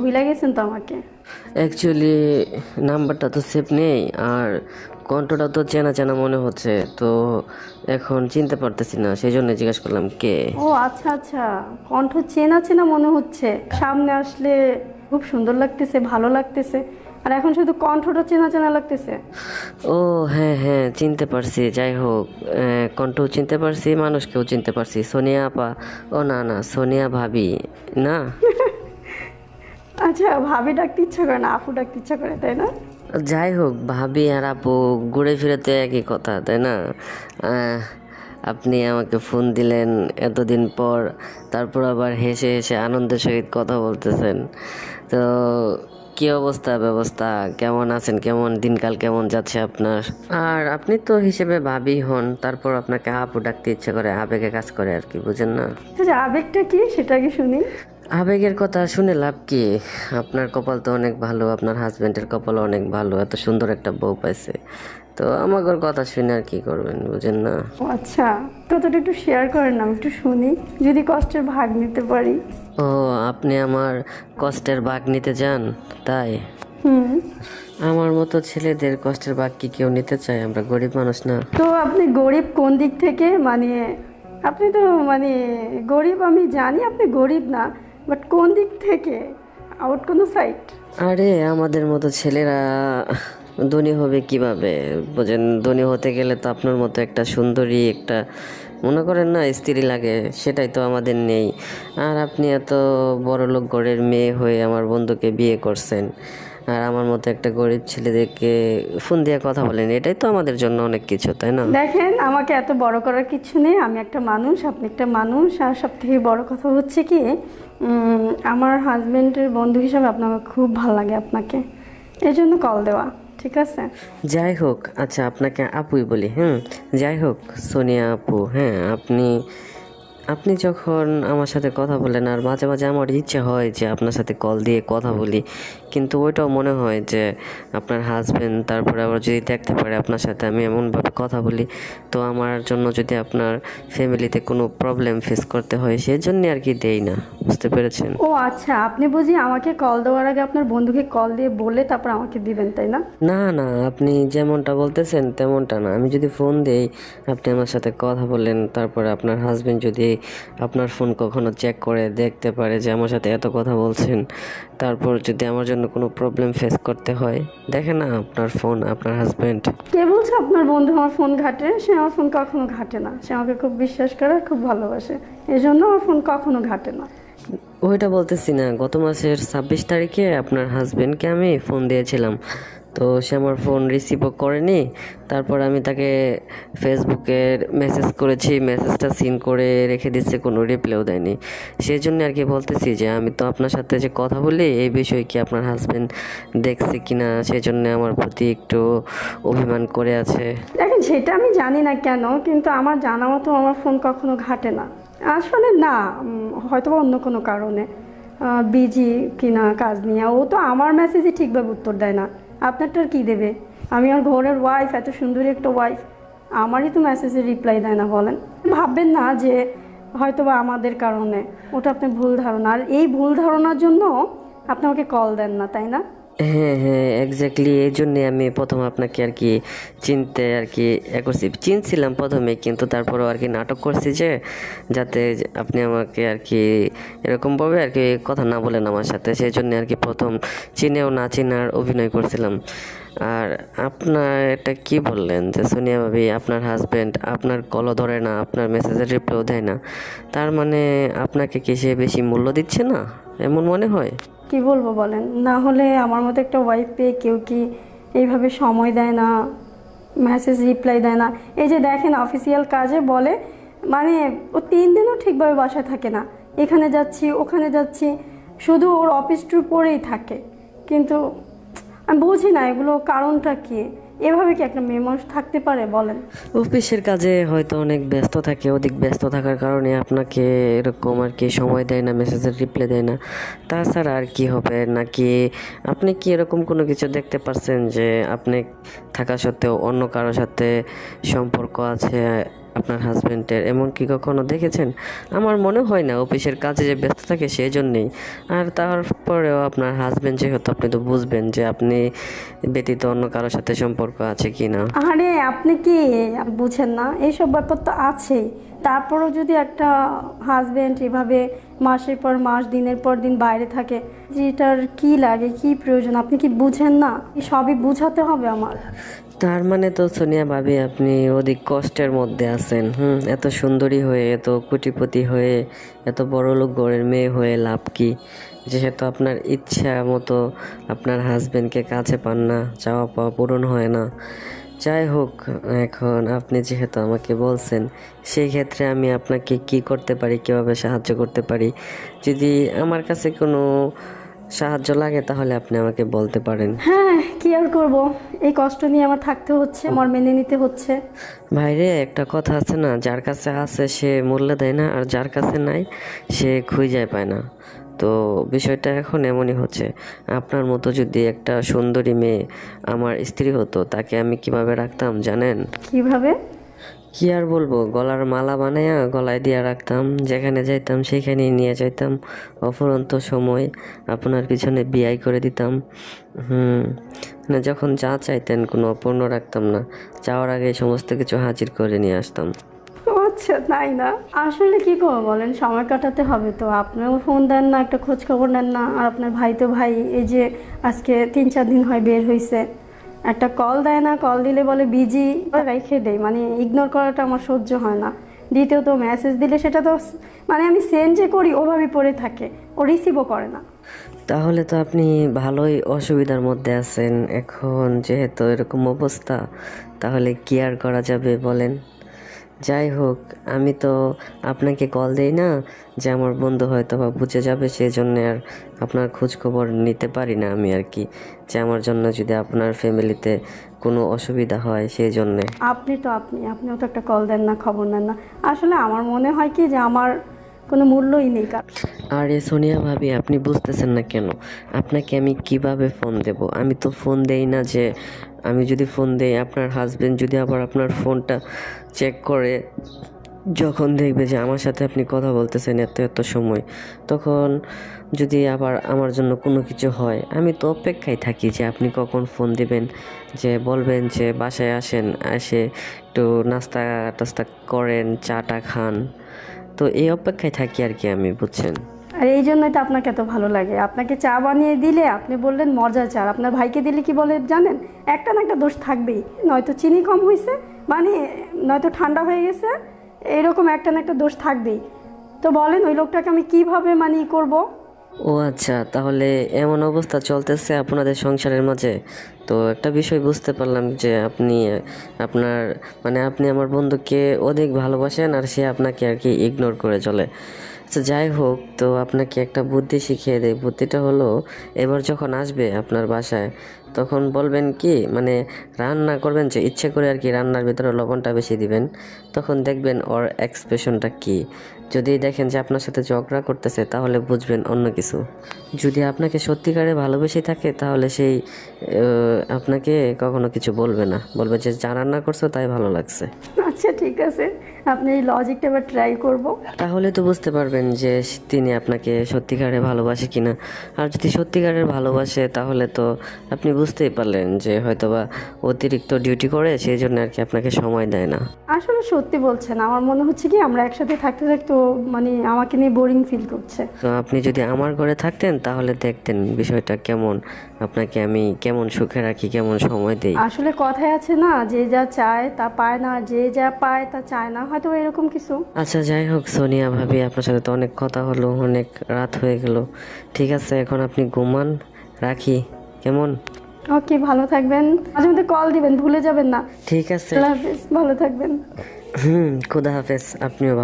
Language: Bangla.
ভুলে গেছেন তো আমাকে? অ্যাকচুয়ালি নাম্বারটা তো সেভ নেই আর কণ্ঠটা তো চেনা চেনা মনে হচ্ছে তো এখন চিনতে পারতেছি না সেই জন্য জিজ্ঞেস করলাম কে। ও আচ্ছা আচ্ছা। কণ্ঠ চেনা চেনা মনে হচ্ছে। সামনে আসলে খুব সুন্দর লাগতেছে ভালো লাগতেছে আর এখন শুধু কণ্ঠটা চেনা চেনা লাগতেছে। ও হ্যাঁ হ্যাঁ চিনতে পারছি যাই হোক কণ্ঠও চিনতে পারছি মানুষকেও চিনতে পারছি। সোনিয়া আপা ও না না সোনিয়া ভাবি না? আচ্ছা ভাবি ডাকতে ইচ্ছা করে না আপু ডাকতে ইচ্ছা করে তাই না? যাই হোক ভাবি আর আপু ঘুরে ফিরে তো একই কথা তাই না? আপনি আমাকে ফোন দিলেন এতদিন পর তারপর আবার হেসে হেসে আনন্দের সহিত কথা বলতেছেন। তো কি অবস্থা ব্যবস্থা? কেমন আছেন? কেমন দিনকাল? কেমন যাচ্ছে আপনার? আর আপনি তো হিসেবে ভাবি হন তারপর আপনাকে আপু ডাকতে ইচ্ছে করে আবেগে কাজ করে আর কি বুঝেন না? আচ্ছা আবেগটা কি? সেটা কি শুনি? আবেগের কথা শুনে লাভ কি? আপনার কপাল তো অনেক ভালো আপনার হাজব্যান্ডের কপাল অনেক ভালো এত সুন্দর একটা বউ পাইছে। তো আমাদের কথা শুনে আর কি করবেন বুঝেন না? ও আচ্ছা কতটা একটু শেয়ার করেন না আমি একটু শুনি যদি কষ্টের ভাগ নিতে পারি। ও আপনি আমার কষ্টের ভাগ নিতে চান তাই? হুম। আমার মতো ছেলেদের কষ্টের ভাগ কি কেউ নিতে চায়? আমরা গরিব মানুষ না। তো আপনি গরিব কোন দিক থেকে? মানে আপনি তো মানে গরিব আমি জানি আপনি গরিব না। বাট কোন দিক থেকে? আউট কোনো সাইড আরে, আমাদের মতো ছেলেরা ধনী হবে কীভাবে? বোঝেন, ধনী হতে গেলে তো আপনার মতো একটা সুন্দরী, একটা, মনে করেন না, স্ত্রী লাগে, সেটাই তো আমাদের নেই। আর আপনি এত বড় লোক ঘরের মেয়ে হয়ে আমার বন্ধুকে বিয়ে করছেন। আর আমার মতো একটা গরিব ছেলেদেরকে ফোন দিয়ে কথা বলেন এটাই তো আমাদের জন্য অনেক কিছু তাই না? দেখেন আমাকে এত বড় করার কিছু নেই আমি একটা মানুষ আপনি একটা মানুষ আর সব থেকে বড় কথা হচ্ছে কি আমার হাজবেন্ডের বন্ধু হিসাবে আপনাকে খুব ভালো লাগে আপনাকে এই জন্য কল দেওয়া ঠিক আছে? যাই হোক আচ্ছা আপনাকে আপুই বলি হ্যাঁ যাই হোক সোনিয়া আপু হ্যাঁ আপনি আপনি যখন আমার সাথে কথা বলেন আর মাঝে মাঝে আমার ইচ্ছে হয় যে আপনার সাথে কল দিয়ে কথা বলি কিন্তু ওইটাও মনে হয় যে আপনার হাজবেন্ড তারপরে আবার যদি দেখতে পারে আপনার সাথে আমি এমনভাবে কথা বলি তো আমার জন্য যদি আপনার ফ্যামিলিতে কোনো প্রবলেম ফেস করতে হয় সেই জন্যে আর কি দেই না। বুঝতে পেরেছেন? ও আচ্ছা আপনি বুঝি আমাকে কল দেওয়ার আগে আপনার বন্ধুকে কল দিয়ে বলে তারপর আমাকে দিবেন তাই না? না না আপনি যেমনটা বলতেছেন তেমনটা না। আমি যদি ফোন দেই আপনি আমার সাথে কথা বলেন তারপরে আপনার হাজবেন্ড যদি আপনার ফোন কখনো চেক করে দেখতে পারে যে আমার সাথে এত কথা বলছেন। তারপর যদি আমার জন্য কোনো প্রবলেম ফেস করতে হয় দেখে না আপনার ফোন আপনার হাজবেন্ড কে বলছে আপনার বন্ধু আমার ফোন ঘাটে? সে আমার ফোন কখনো ঘাটে না। সে আমাকে খুব বিশ্বাস করে খুব ভালোবাসে। এই জন্য আমার ফোন কখনো ঘাটে না। ওইটা বলতেছি না গত মাসের ছাব্বিশ তারিখে আপনার হাজবেন্ডকে আমি ফোন দিয়েছিলাম। তো সে আমার ফোন রিসিভও করেনি। তারপর আমি তাকে ফেসবুকের মেসেজ করেছি মেসেজটা সিন করে রেখে দিচ্ছে কোনো রিপ্লাইও দেয়নি। সেই জন্য আর কি বলতেছি যে, আমি তো আপনার সাথে যে কথা বলি, এই বিষয়ে কি আপনার হাজব্যান্ড দেখছে কিনা? সেই জন্য আমার প্রতি একটু অভিমান করে আছে। দেখেন, সেটা আমি জানি না কেন, কিন্তু আমার জানা মতো আমার ফোন কখনো ঘাটে না। আসলে না হয়তো অন্য কোনো কারণে। বিজি কিনা, কাজ নিয়ে, ও তো আমার মেসেজই ঠিকভাবে উত্তর দেয় না। আপনারটার কি দেবে? আমি আমার ঘরের ওয়াইফ এত সুন্দরী একটা ওয়াইফ আমারই তো মেসেজে রিপ্লাই দেয় না, বলেন। ভাববেন না যে হয়তো বা আমাদের কারণে, ওটা আপনি ভুল ধারণা। আর এই ভুল ধারণার জন্য আপনি আমাকে কল দেন না, তাই না? হ্যাঁ হ্যাঁ এক্স্যাক্টলি এই জন্যে আমি প্রথম আপনাকে আর কি চিনতে আর কি এ করছি। চিনছিলাম প্রথমে, কিন্তু তারপরেও আর কি নাটক করছি যে, যাতে আপনি আমাকে আর কি এরকমভাবে আর কি কথা না বলেন আমার সাথে। সেই জন্য আর কি প্রথম চিনেও না চিনার অভিনয় করছিলাম। আর আপনার এটা কি বললেন যে, সোনিয়া ভাবি, আপনার হাজব্যান্ড আপনার কলও ধরে না, আপনার মেসেজের রিপ্লাইও দেয় না। তার মানে আপনাকে কি সে বেশি মূল্য দিচ্ছে না, এমন মনে হয়? কি বলব বলেন? না হলে আমার মতো একটা ওয়াইফ পেয়ে কেউ কি এইভাবে সময় দেয় না মেসেজ রিপ্লাই দেয় না? এই যে দেখেন অফিসিয়াল কাজে বলে মানে ও তিন দিনও ঠিকভাবে বাসায় থাকে না। এখানে যাচ্ছি, ওখানে যাচ্ছি, শুধু ওর অফিস ট্যুর পরেই থাকে। কিন্তু আমি বুঝি না এগুলো কারণটা কি? এভাবে কি একটা মেয়ে মানুষ থাকতে পারে, বলেন? অফিসের কাজে হয়তো অনেক ব্যস্ত থাকে, অধিক ব্যস্ত থাকার কারণে আপনাকে এরকম আর কি সময় দেয় না, মেসেজের রিপ্লাই দেয় না। তাছাড়া আর কি হবে, নাকি আপনি কি এরকম কোনো কিছু দেখতে পারছেন যে আপনি থাকা সত্ত্বেও অন্য কারোর সাথে সম্পর্ক আছে আপনার হাজব্যান্ডের এমন কি কখনো দেখেছেন? আমার মনে হয় না, অফিসের কাজে যে ব্যস্ত থাকে সেই জন্যেই আর তারপরেও আপনার হাজব্যান্ড যেহেতু, আপনি তো বুঝবেন যে আপনি ব্যতীত অন্য কারোর সাথে সম্পর্ক আছে কি না আরে, আপনি কি বুঝেন না? এইসব ব্যাপার তো আছেই। তারপরও যদি একটা হাজবেন্ড এভাবে মাসের পর মাস, দিনের পর দিন বাইরে থাকে, যেটার কি লাগে, কি প্রয়োজন? আপনি কি বুঝেন না? সবই বুঝাতে হবে আমার। তার মানে তো সোনিয়া ভাবি, আপনি অধিক কষ্টের মধ্যে আছেন, হুম? এত সুন্দরী হয়ে, এত কোটিপতি হয়ে, এত বড় লোক ঘরের মেয়ে হয়ে লাভ কি? যেহেতু আপনার ইচ্ছা মতো আপনার হাজবেন্ডকে কাছে পান না চাওয়া পাওয়া পূরণ হয় না। যাই হোক এখন আপনি যেহেতু আমাকে বলছেন সেই ক্ষেত্রে আমি আপনাকে কি করতে পারি কীভাবে সাহায্য করতে পারি? যদি আমার কাছে কোনো সাহায্য লাগে তাহলে আপনি আমাকে বলতে পারেন। হ্যাঁ কি আর করব? এই কষ্ট নিয়ে আমার থাকতে হচ্ছে আমার মেনে নিতে হচ্ছে। ভাইরে একটা কথা আছে না যার কাছে আছে সে মূল্য দেয় না আর যার কাছে নাই সে খুঁজে পায় না। তো বিষয়টা এখন এমনই হচ্ছে। আপনার মতো যদি একটা সুন্দরী মেয়ে আমার স্ত্রী হতো তাকে আমি কীভাবে রাখতাম জানেন? কীভাবে? কি আর বলব গলার মালা বানাইয়া গলায় দিয়ে রাখতাম যেখানে যাইতাম সেখানেই নিয়ে যাইতাম। অফুরন্ত সময় আপনার পিছনে বিয়াই করে দিতাম। হুম না যখন যা চাইতেন কোনো অপূর্ণ রাখতাম না। যাওয়ার আগে সমস্ত কিছু হাজির করে নিয়ে আসতাম। আচ্ছা তাই না? আসলে কি করব বলেন? সময় কাটাতে হবে তো। আপনিও ফোন দেন না, একটা খোঁজ খবর নেন না। আর আপনার ভাই তো ভাই, এই যে আজকে তিন চার দিন হয় বের হয়েছে একটা কল দেয় না কল দিলে বলে বিজি রেখে দেয়। মানে ইগনোর করাটা আমার সহ্য হয় না। দ্বিতীয়ত মেসেজ দিলে সেটা তো মানে আমি সেন্ড যে করি ওভাবেই পড়ে থাকে। ও রিসিভও করে না। তাহলে তো আপনি ভালোই অসুবিধার মধ্যে আছেন। এখন যেহেতু এরকম অবস্থা, তাহলে কি আর করা যাবে বলেন? যাই হোক আমি তো আপনাকে কল দেই না যে আমার বন্ধু হয়তো বা বুঝে যাবে সেই জন্য আর আপনার খোঁজখবর নিতে পারি না আমি আর কি। যে আমার জন্য যদি আপনার ফ্যামিলিতে কোনো অসুবিধা হয় সেই জন্যে আপনি তো আপনি আপনিও তো একটা কল দেন না খবর নেন না। আসলে আমার মনে হয় কি যে আমার কোনো মূল্যই নেই আরে সোনিয়া ভাবি আপনি বুঝতেছেন না কেন? আপনাকে আমি কীভাবে ফোন দেব? আমি তো ফোন দেই না যে আমি যদি ফোন দেই, আপনার হাজবেন্ড যদি আবার আপনার ফোনটা চেক করে, যখন দেখবে যে আমার সাথে আপনি কথা বলতেছেন এত এত সময়, তখন যদি আবার আমার জন্য কোনো কিছু হয়, আমি তো অপেক্ষায় থাকি যে আপনি কখন ফোন দিবেন, যে বলবেন যে বাসায় আসেন, এসে একটু নাস্তা টাস্তা করেন চাটা খান। তো এই অপেক্ষায় থাকি আর কি আমি, বুঝছেন? আর এই জন্যই তো আপনাকে এত ভালো লাগে। আপনাকে চা বানিয়ে দিলে আপনি বললেন, মজার চা। আপনার ভাইকে দিলে কি বলে, জানেন? একটা না একটা দোষ থাকবেই। নয়তো চিনি কম হয়েছে মানে নয়তো ঠান্ডা হয়ে গেছে, এরকম একটা না একটা দোষ থাকবেই। তো বলেন, ওই লোকটাকে আমি কীভাবে মানে ই করব? ও আচ্ছা তাহলে এমন অবস্থা চলতেছে আপনাদের সংসারের মাঝে। তো একটা বিষয় বুঝতে পারলাম যে আপনি, আপনার মানে আপনি আমার বন্ধুকে অধিক ভালোবাসেন আর সে আপনাকে আর কি ইগনোর করে চলে। আচ্ছা যাই হোক, তো আপনাকে একটা বুদ্ধি শিখিয়ে দেয় বুদ্ধিটা হলো, এবার যখন আসবে আপনার বাসায়, তখন বলবেন কি মানে রান্না করবেন যে ইচ্ছে করে আর কি রান্নার ভিতরে লবণটা বেশি দিবেন, তখন দেখবেন ওর এক্সপ্রেশনটা কি। যদি দেখেন যে আপনার সাথে ঝগড়া করতেছে তাহলে বুঝবেন অন্য কিছু। যদি আপনাকে সত্যিকারে ভালোবেসে থাকে তাহলে সেই আপনাকে কখনো কিছু বলবে না। বলবে যে যা রান্না করছ তাই ভালো লাগছে। আচ্ছা ঠিক আছে। আপনি এই লজিকটা এবার ট্রাই করব। তাহলে তো বুঝতে পারবেন যে তিনি আপনাকে সত্যিকারে ভালোবাসে কিনা। আর যদি সত্যিকারের ভালোবাসে তাহলে তো আপনি বুঝতেই পারলেন যে হয়তোবা অতিরিক্ত ডিউটি করে সেই জন্য আর কি আপনাকে সময় দেয় না। আসলে সত্যি বলছেন। আমার মনে হচ্ছে কি আমরা একসাথে থাকতে থাকতে মানে আমাকে নিয়ে বোরিং ফিল করছে। তো আপনি যদি আমার ঘরে থাকতেন তাহলে দেখতেন বিষয়টা কেমন। আপনাকে আমি কেমন সুখে রাখি কেমন সময় দেই। আসলে কথায় আছে না যে যা চায় তা পায় না যে যা পায় তা চায় না হয়তো এরকম কিছু। আচ্ছা যাই হোক সোনিয়া ভাবি আপনার সাথে তো অনেক কথা হলো অনেক রাত হয়ে গেল। ঠিক আছে এখন আপনি ঘুমান রাখি। কেমন? ওকে ভালো থাকবেন। মাঝে মধ্যে কল দিবেন ভুলে যাবেন না। ঠিক আছে। আল্লাহ হাফেজ ভালো থাকবেন। হুম খুদা হাফেজ আপনিও